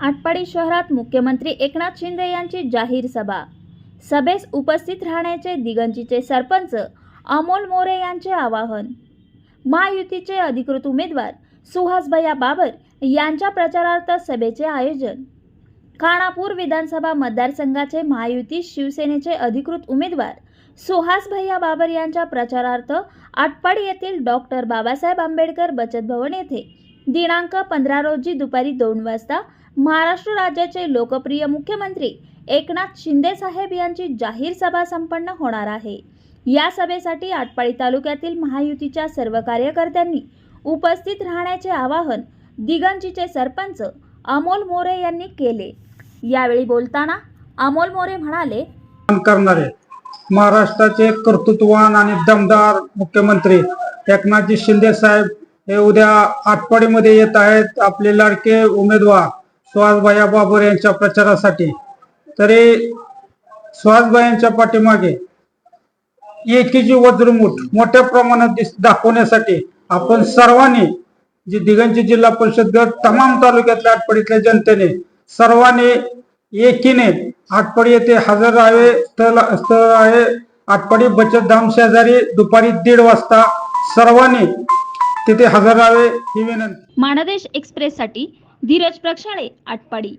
आटपाडी शहरात मुख्यमंत्री एकनाथ शिंदे यांची जाहीर सभा. सभेस उपस्थित राहण्याचे दिगंजीचे सरपंच अमोल मोरे यांचे आवाहन. महायुतीचे अधिकृत उमेदवार सुहासभैया बाबर यांच्या प्रचारार्थ सभेचे आयोजन. खानापूर विधानसभा मतदारसंघाचे महायुती शिवसेनेचे अधिकृत उमेदवार सुहास भैया बाबर यांच्या प्रचारार्थ आटपाडी येथील डॉक्टर बाबासाहेब आंबेडकर बचत भवन येथे दिनांक पंधरा रोजी दुपारी दोन वाजता महाराष्ट्र राज्याचे लोकप्रिय मुख्यमंत्री एकनाथ शिंदे साहेब यांची जाहीर सभा संपन्न होणार आहे. या सभेसाठी आटपाडी तालुक्यातील महायुतीच्या सर्व कार्यकर्त्यांनी उपस्थित राहण्याचे आवाहन दिगंजीचे सरपंच अमोल मोरे यांनी केले. यावेळी बोलताना अमोल मोरे म्हणाले करणारे महाराष्ट्राचे कर्तृत्ववान आणि दमदार मुख्यमंत्री एकनाथजी शिंदे साहेब हे उद्या आटपाडीमध्ये येत आहेत आपले लाडके उमेदवार सुहासभाई बाबर यांच्या प्रचारासाठी. तरी सुहासभाई यांच्या पाठीमागे एकीची वज्रमूठ मोठ्या प्रमाणात दिस दाखवण्यासाठी आपण सर्वांनी जी दिगंजी जिल्हा परिषद गट तमाम तालुक्यातल्या आटपाडीतल्या जनतेने सर्वांनी एकीने आटपाडी येथे हजर राहावे स्थळ स्थळ आहे. आटपाडी बचत धाम शेजारी दुपारी दीड वाजता सर्वांनी तिथे हजर राहावे ही विनंती. मानदेश एक्सप्रेससाठी धीरज प्रक्षाळे आटपाडी.